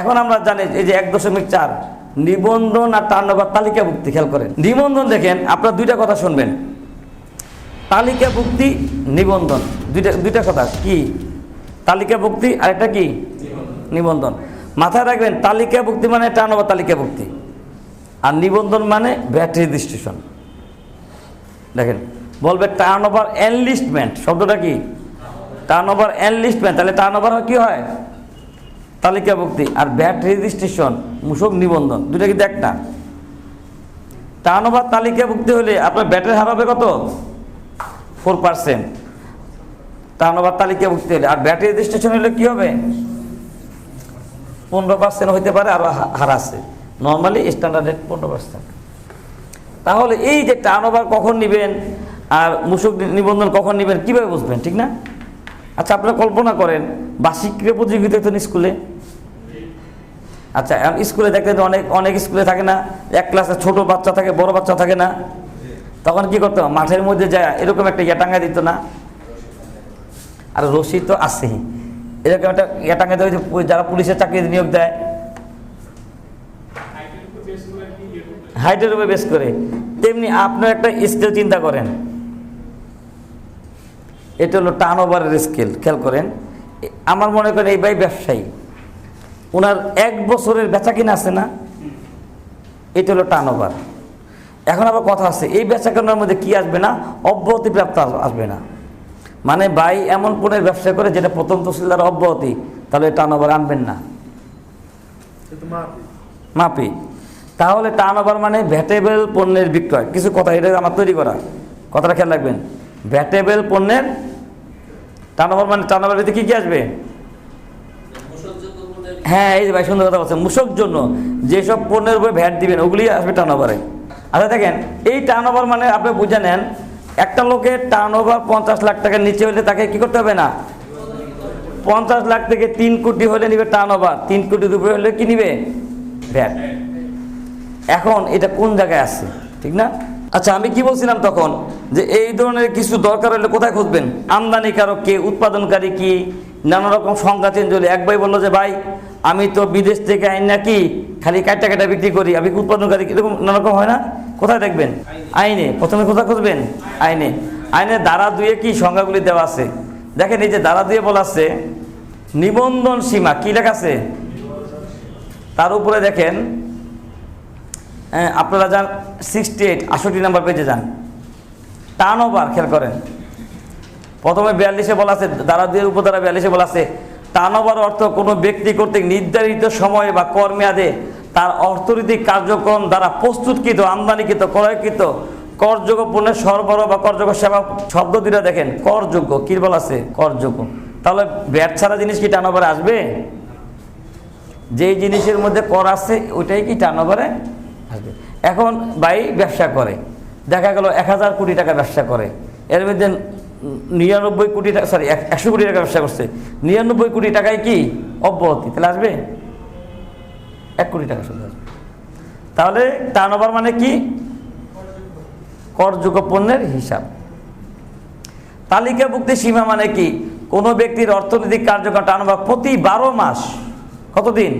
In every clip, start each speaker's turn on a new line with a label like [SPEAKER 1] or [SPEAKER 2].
[SPEAKER 1] এখন আমরা জানি এই যে এক দশমিক চার, নিবন্ধন আর টার্নওভার তালিকাভুক্তি খেয়াল করেন। নিবন্ধন দেখেন, আপনারা দুইটা কথা শুনবেন। তালিকাভুক্তি নিবন্ধন। দুইটা দুইটা কথা, কি? তালিকাভুক্তি আর একটা কি? নিবন্ধন। মাথায় রাখবেন তালিকাভুক্তি মানে টার্নওভার তালিকাভুক্তি আর নিবন্ধন মানে ভ্যাট রেজিস্ট্রেশন দেখেন, বলবে টার্ন ওভার এনলিস্টমেন্ট শব্দটা কি? টার্ন ওভার এনলিস্টমেন্ট তাহলে টার্ন ওভার কি হয়? তালিকাভুক্তি আর ব্যাট রেজিস্ট্রেশন মূসক নিবন্ধন দুটা কিন্তু একটা। টার্ন ওভার তালিকাভুক্তি হলে আপনার ব্যাটের হার হবে কত? ফোর পার্সেন্ট টার্ন ওভার তালিকাভুক্তি হলে আর ব্যাট রেজিস্ট্রেশন হলে কি হবে? পনেরো পার্সেন্ট হইতে পারে আরও হার আছে নর্মালি স্ট্যান্ডার্ড রেট পনেরো পার্সেন্ট তাহলে এই যে টার্ন ওভার কখন নেবেন আর মূসক নিবন্ধন কখন নেবেন, কীভাবে বুঝবেন, ঠিক না? আচ্ছা আপনারা কল্পনা করেন, বার্ষিক ক্রীড়া প্রতিযোগিতা হতেন স্কুলে। আচ্ছা স্কুলে দেখতে যে অনেক অনেক স্কুলে থাকে না, এক ক্লাসে ছোট বাচ্চা থাকে, বড় বাচ্চা থাকে না। তখন কি করতো, মাঠের মধ্যে যায়, এরকম একটা ইয়া টাঙ্গা দিত না? আর রশি তো আছেই। এরকম একটা ইয়া টাঙ্গা দেয় যারা পুলিশের চাকরি নিয়োগ দেয়। হাইটের উপরে বেশ করে। তেমনি আপনার একটা স্কেল চিন্তা করেন। এটা হলো টার্ন ওভারের স্কেল খেয়াল করেন। আমার মনে করেন এই ভাই ব্যবসায়ী। ওনার এক বছরের বেচা কিনা আছে না? এটা হলো টার্ন ওভার এখন আবার কথা আছে এই বেচা কেনার মধ্যে কি আসবে না? অব্যাহতি প্রাপ্ত আসবে না। মানে ভাই এমন পণ্যের ব্যবসা করে যেটা প্রথম তহসিলদার অব্যাহতি তাহলে টার্ন ওভার আনবেন না। মাপি তাহলে টার্ন ওভার মানে ভ্যাটেবল পণ্যের বিক্রয়। কিছু কথা এটা আমার তৈরি করা। কথাটা খেয়াল রাখবেন। ভ্যাটেবল পণ্যের টার্ন ওভার মানে টার্ন ওভার কী কী আসবে? হ্যাঁ এই যে ভাই সুন্দর কথা বলছেন। মূসক জন্য যেসব পণ্যের উপরে ভ্যাট দিবেন, ওগুলি আসবে টার্ন ওভারে আচ্ছা দেখেন, এই টার্ন ওভার মানে আপনি বুঝে নেন, একটা লোকের টার্ন ওভার পঞ্চাশ লাখ টাকার নিচে হলে তাকে কি করতে হবে না? পঞ্চাশ লাখ থেকে তিন কোটি হলে নিবে টার্ন ওভার তিন কোটির উপরে হলে কি নিবে? ভ্যাট। এখন এটা কোন জায়গায় আছে? ঠিক না? আচ্ছা আমি কি বলছিলাম তখন যে এই ধরনের কিছু দরকার হলে কোথায় খুঁজবেন? আমদানিকারক কে, উৎপাদনকারী কি, নানা রকম সংখ্যা চেঞ্জ হলে। এক ভাই বলল যে, ভাই আমি তো বিদেশ থেকে আইন নাকি খালি কাটা কাটা বিক্রি করি। আমি উৎপাদনকারী? এরকম নানা রকম হয় না? কোথায় দেখবেন? আইনে। প্রথমে কোথায় খুঁজবেন? আইনে। আইনে দ্বারা দুয়ে কি সংজ্ঞাগুলি দেওয়া আছে? দেখেন এই যে দ্বারা দুয়ে বলা আছে, নিবন্ধন সীমা, কি লেখা আছে? তার উপরে দেখেন আপনারা যান সিক্সটি এইট আষট্টি নাম্বার পেজে যান। টার্ন ওভার খেয়াল করেন। প্রথমে বিয়াল্লিশে বলা আছে দ্বারা দুই উপধারা বিয়াল্লিশে বলা আছে টার্ন ওভার অর্থ কোনো ব্যক্তি কর্তৃক নির্ধারিত সময়ে বা কর মেয়াদে তার অর্থনৈতিক কার্যক্রম দ্বারা প্রস্তুতকৃত, আমদানিকৃত, ক্রয়কৃত করযোগ্য পণ্যের সরবরাহ বা করযোগ্য সেবা শব্দ দুটা দেখেন। করযোগ্য, কি বলা আছে? করযোগ্য। তাহলে ব্যাট ছাড়া জিনিস কি টার্ন ওভারে আসবে? যেই জিনিসের মধ্যে কর আছে, ওইটাই কি টার্ন ওভারে আসবে। এখন ভাই ব্যবসা করে। দেখা গেল এক হাজার কোটি টাকা ব্যবসা করে। এর মধ্যে নিরানব্বই কোটি টাকা সরি একশো কোটি টাকা ব্যবসা করছে। নিরানব্বই কোটি টাকায় কি? অব্যাহতি। তাহলে আসবে? এক কোটি টাকা শুধু আসবে। তাহলে টার্ন ওভার মানে কি? করযোগ্য পণ্যের হিসাব। তালিকাভুক্তি সীমা মানে কি? কোনো ব্যক্তির অর্থনৈতিক কার্যক্রম টার্নওভার প্রতি বারো মাস। কতদিন?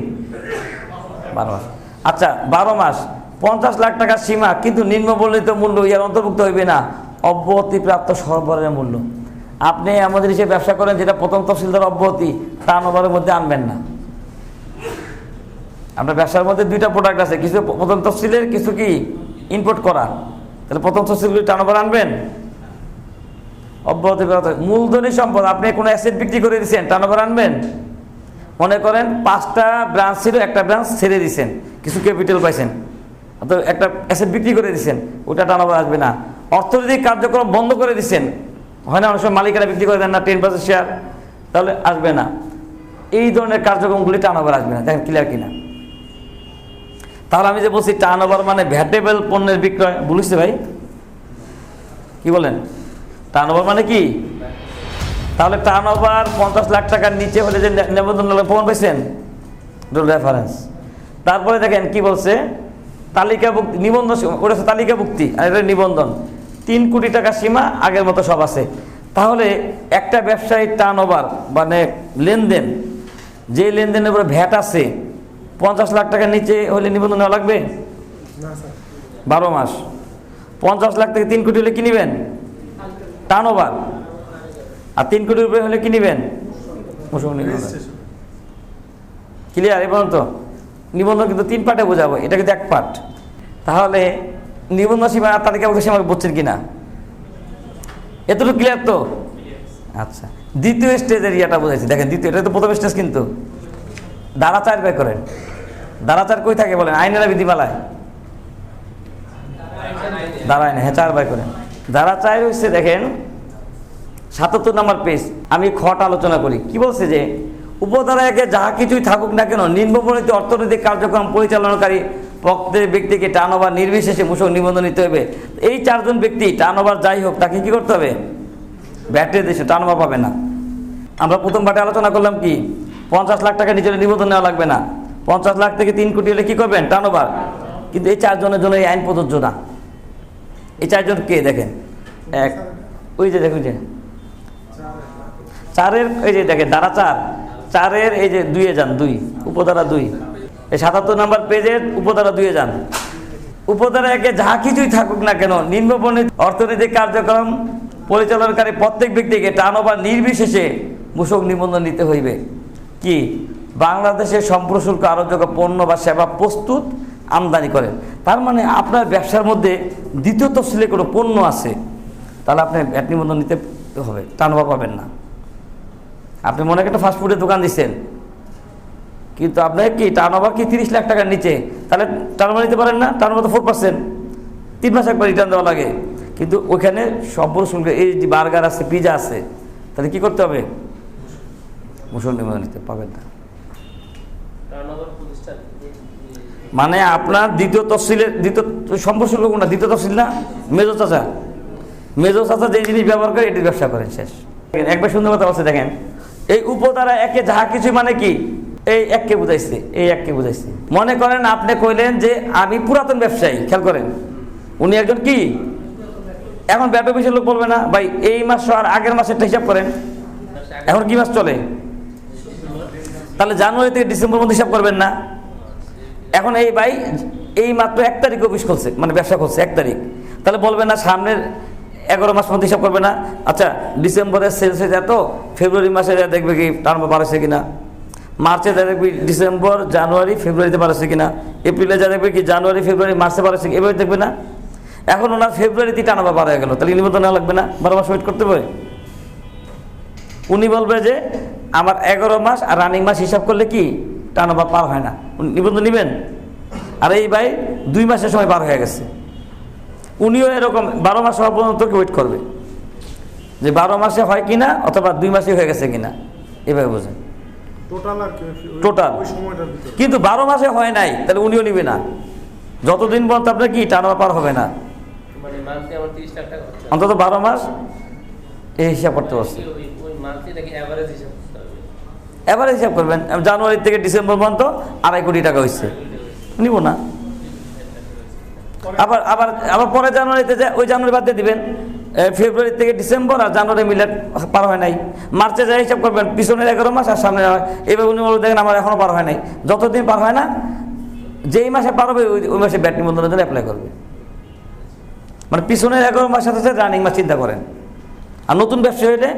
[SPEAKER 1] বারো মাস। আচ্ছা বারো মাস। পঞ্চাশ লাখ টাকার সীমা, কিন্তু নিম্ন বর্ণিত মূল্য ইয়ার অন্তর্ভুক্ত হইবে না। অব্যাহতিপ্রাপ্ত সরবরাহের মূল্য। আপনি আমাদের হিসেবে ব্যবসা করেন, যেটা প্রথম তহসিলদার অব্যাহতি টার্নওভারের মধ্যে আনবেন না। আপনার ব্যবসার মধ্যে দুইটা প্রোডাক্ট আছে, কিছু প্রথম তফসিলের, কিছু কি ইনপুট করা তাহলে প্রথম তফসিলগুলি টার্নওভার আনবেন। অব্যাহতি প্রাপ্ত। মূলধনী সম্পদ, আপনি কোনো অ্যাসেট বিক্রি করে দিয়েছেন টার্নওভার আনবেন? মনে করেন পাঁচটা ব্রাঞ্চ ছিল, একটা ব্রাঞ্চ ছেড়ে দিয়েছেন কিছু ক্যাপিটাল পাইছেন। তো একটা অ্যাসেট বিক্রি করে দিয়েছেন ওটা টার্নওভার আসবে না। অর্থনৈতিক কার্যক্রম বন্ধ করে দিচ্ছেন হয় না, অনেক সময় মালিকেরা বিক্রি করে দেন না টেন পার্সেন্ট শেয়ার তাহলে আসবে না। এই ধরনের কার্যক্রমগুলি টার্নওভার আসবে না, দেখেন ক্লিয়ার কিনা। তাহলে আমি যে বলছি টার্নওভার মানে ভ্যাটেবল পণ্যের বিক্রয় বলিস ভাই? কি বলেন? টার্নওভার মানে কি? তাহলে টার্নওভার পঞ্চাশ লাখ টাকার নিচে হলে যে নিবন্ধন প্রমাণ পাইছেন? রেফারেন্স তারপরে দেখেন কি বলছে? তালিকাভুক্তি, নিবন্ধন, ওটা তালিকাভুক্তি, আর এটা নিবন্ধন। তিন কোটি টাকা সীমা আগের মতো সব আছে। তাহলে একটা ব্যবসায়ীর টার্নওভার মানে লেনদেন যে লেনদেনের উপরে ভ্যাট আছে পঞ্চাশ লাখ টাকার নিচে হলে নিবন্ধন নেওয়া লাগবে? বারো মাস। পঞ্চাশ লাখ থেকে তিন কোটি হলে কি নেবেন? টার্ন ওভার আর তিন কোটির উপরে হলে কি নেবেন? ক্লিয়ার এ পর্যন্ত। নিবন্ধন কিন্তু তিন পার্টে বোঝাবো এটা কিন্তু এক পার্ট। তাহলে নিবন্ধন সীমা তালিকা বলতে আমাকে বুঝছেন কিনা? এতটুকু ক্লিয়ার তো? আচ্ছা দ্বিতীয় স্টেজের ইয়াটা বোঝাইছি। দেখেন, দ্বিতীয়, এটা তো প্রথম স্টেজ কিন্তু। দ্বারা চার বের করেন। দ্বারা চার কই থাকে বলেন? আইনেরা বিধিমালায় দাঁড়ায় না হ্যাঁ চার বাই করেন। দ্বারা চার হচ্ছে দেখেন, সাতাত্তর নম্বর পেজ আমি খটা আলোচনা করি। কি বলছে যে উপধারা একে যাহা কিছুই থাকুক না কেন নিম্নবর্ণিত অর্থনৈতিক কার্যক্রম পরিচালনাকারী পক্ষের ব্যক্তিকে টার্নওভার নির্বিশেষে মূসক নিবন্ধন নিতে হবে। এই চারজন ব্যক্তি টার্নওভার যাই হোক, তাকে কি করতে হবে? ব্যাটারি দেশে টার্নওভার পাবে না। আমরা প্রথম পাঠে আলোচনা করলাম কি, পঞ্চাশ লাখ টাকা নিজের নিবন্ধন নেওয়া লাগবে না। পঞ্চাশ লাখ থেকে তিন কোটি হলে কি করবেন? টার্নওভার কিন্তু এই চারজনের জন্য এই আইন প্রযোজ্য না। এই চারজন কে দেখেন? এক, ওই যে দেখুন যে। চারের, এই যে দেখেন দ্বারা চার। চারের, এই যে দুইয়ে যান, দুই, উপধারা দুই। এই সাতাত্তর নাম্বার পেজের উপধারা দুয়ে যান। উপধারা একে যাহা কিছুই থাকুক না কেন নিম্নবর্ণিত অর্থনৈতিক কার্যক্রম পরিচালনাকারী প্রত্যেক ব্যক্তিকে টান বা নির্বিশেষে মূসক নিবন্ধন নিতে হইবে। কি? বাংলাদেশের সম্প্রশুল্ক আরোগ্য পণ্য বা সেবা প্রস্তুত আমদানি করেন তার মানে আপনার ব্যবসার মধ্যে দ্বিতীয় তফসিলে কোনো পণ্য আছে, তাহলে আপনি ভ্যাট নিবন্ধন নিতে হবে টানবা পাবেন না। আপনি মনে একটা ফাস্টফুডের দোকান দিচ্ছেন কিন্তু আপনাকে কি টার্নওভার কি তিরিশ লাখ টাকার নিচে? তাহলে টার্নওভার নিতে পারেন না? টার্নওভার তো ফোর পার্সেন্ট তিন মাস একবার রিটার্ন দেওয়া লাগে। কিন্তু ওইখানে সম্পূর্ণ শুল্ক এই যে বার্গার আছে পিজা আছে তাহলে কি করতে হবে? মুসল নিবন্ধন নিতে পাবেন না। মানে আপনার দ্বিতীয় তফসিলের দ্বিতীয় সম্পর্ক শুল্ক কোনটা দ্বিতীয় তফসিল না? মেজো চাচা। মেজো চাচা যে জিনিস ব্যবহার করে এটির ব্যবসা করেন শেষ। একবার সুন্দর কথা বলছে দেখেন। এই উপদ্বারা একে যাহা কিছু মানে কি? এই এককে বুঝাইছে, এই এককে বুঝাইছে। মনে করেন আপনি কইলেন যে আমি পুরাতন ব্যবসায়ী, খেয়াল করেন। উনি একজন কি? এখন ব্যাপক বিষয় লোক বলবে না। ভাই, এই মাস আর আগের মাসেরটা হিসাব করেন। এখন কি মাস চলে? তাহলে জানুয়ারি থেকে ডিসেম্বর মধ্যে হিসাব করবেন না। এখন এই ভাই, এই মাত্র এক তারিখ অফিস খুলছে মানে ব্যবসা খুলছে, এক তারিখ। তাহলে বলবে না সামনের এগারো মাস মধ্যে হিসাব করবে না। আচ্ছা ডিসেম্বরের সেলস যেত ফেব্রুয়ারি মাসে দেখবে কি, টার্ম বাড়াচ্ছে কিনা। মার্চে দেখবি ডিসেম্বর, জানুয়ারি, ফেব্রুয়ারিতে বাড়াচ্ছে কিনা? এপ্রিলে যা দেখবে কি জানুয়ারি, ফেব্রুয়ারি, মার্চে পারছে এভাবে দেখবে না? এখন ওনার ফেব্রুয়ারিতে টানা বাড়া হয়ে গেল। তাহলে নিবন্ধন লাগবে না? বারো মাস ওয়েট করতে হবে? উনি বলবে যে, আমার এগারো মাস আর রানিং মাস হিসাব করলে কি? টার্নওভার পার হয় না। নিবন্ধন নেবেন? আর এই ভাই, দুই মাসের সময় পার হয়ে গেছে। উনিও এরকম বারো মাস হওয়া পর্যন্ত ওয়েট করবে। যে বারো মাসে হয় কিনা অথবা দুই মাসে হয়ে গেছে কিনা? এভাবে বোঝেন।
[SPEAKER 2] টোটাল আর কি ওই-
[SPEAKER 1] Total।
[SPEAKER 2] ওই সময়টার ভিতরে।
[SPEAKER 1] কিন্তু বারো মাসে হয় নাই তাহলে উনিও নিবে না। যতদিন পর্যন্ত আপনার কি টার্নওভার পার হবে না।
[SPEAKER 3] মানে
[SPEAKER 1] অন্তত বারো মাস এই হিসাব করতে পারছি
[SPEAKER 3] অ্যাভারেজ হিসাব
[SPEAKER 1] এবারে হিসাব করবেন। জানুয়ারি থেকে ডিসেম্বর পর্যন্ত আড়াই কোটি টাকা হয়েছে। নিব না। আবার আবার আবার পরে জানুয়ারিতে ওই জানুয়ারি বাদ দিয়ে দিবেন। ফেব্রুয়ারি থেকে ডিসেম্বর আর জানুয়ারি মিলে পার হয় নাই। মার্চে যা হিসাব করবেন, পিছনের এগারো মাস আর সামনে এবার উনি বলবেন দেখেন, আমার এখনও পার হয় নাই। যতদিন পার হয় না, যেই মাসে পার হবে, ওই মাসে ব্যাট নিবন্ধনের জন্য অ্যাপ্লাই করবে। মানে পিছনের এগারো মাস সাথে সাথে রানিং মাস চিন্তা করেন। আর নতুন ব্যবসা হইলে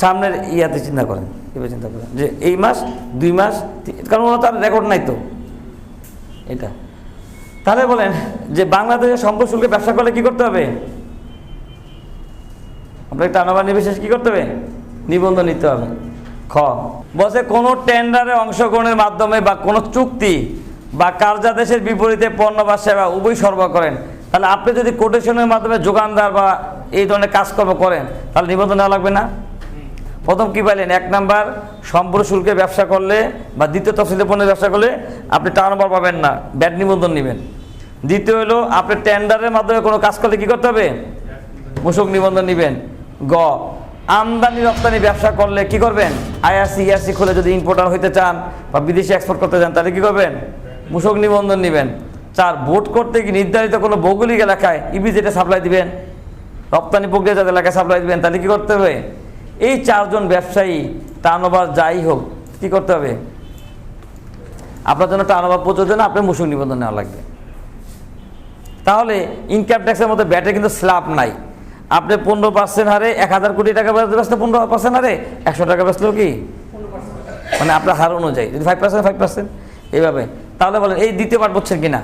[SPEAKER 1] সামনের ইয়াতে চিন্তা করেন, এভাবে চিন্তা করেন। যে এই মাস, দুই মাস কারণ তার রেকর্ড নাই তো। এটা। তাহলে বলেন যে বাংলাদেশের সম্পদ শুল্কে ব্যবসা করলে কি করতে হবে? আপনাকে টানাবার নির্বিশেষ কি করতে হবে? নিবন্ধন নিতে হবে। খ, বসে কোনো টেন্ডারে অংশগ্রহণের মাধ্যমে বা কোনো চুক্তি বা কার্যাদেশের বিপরীতে পণ্য বা সেবা উভয় সরবরাহ করেন। তাহলে আপনি যদি কোটেশনের মাধ্যমে যোগানদার বা এই ধরনের কাজকর্ম করেন, তাহলে নিবন্ধন নেওয়া লাগবে না? প্রথম কি পাইলেন? এক নাম্বার, সম্পূর্ণ শুল্কে ব্যবসা করলে বা দ্বিতীয় তফসিলে পণ্যের ব্যবসা করলে আপনি টার্নওভার পাবেন না ব্যাট নিবন্ধন নেবেন। দ্বিতীয় হলো, আপনি টেন্ডারের মাধ্যমে কোনো কাজ করলে কী করতে হবে? মূসক নিবন্ধন নেবেন। গ, আমদানি রপ্তানি ব্যবসা করলে কি করবেন? আইআরসি, ইআরসি খুলে যদি ইম্পোর্টার হইতে চান বা বিদেশে এক্সপোর্ট করতে চান, তাহলে কি করবেন? মূসক নিবন্ধন নেবেন। চার, ভোট করতে কি নির্ধারিত কোনো ভৌগোলিক এলাকায় ইবিজেটে সাপ্লাই দিবেন। রপ্তানি প্রক্রিয়া যাতে এলাকায় সাপ্লাই দিবেন, তাহলে কি করতে হবে? এই চারজন ব্যবসায়ী টার্নওভার যাই হোক, কি করতে হবে? আপনার জন্য টার্ন ওভার প্রচুর, জন্য আপনার মূসক নিবন্ধন নেওয়া লাগবে। তাহলে ইনকাম ট্যাক্সের মধ্যে ব্যাটে কিন্তু স্ল্যাব নাই। আপনি পনেরো পার্সেন্ট হারে এক হাজার কোটি টাকা বেচতে পনেরো পার্সেন্ট হারে একশো টাকা বেচলেও কি? মানে আপনার হার অনুযায়ী, যদি ফাইভ পার্সেন্ট ফাইভ পার্সেন্ট এইভাবে। তাহলে বলেন, এই দ্বিতীয় পার্ট বুঝছেন কিনা?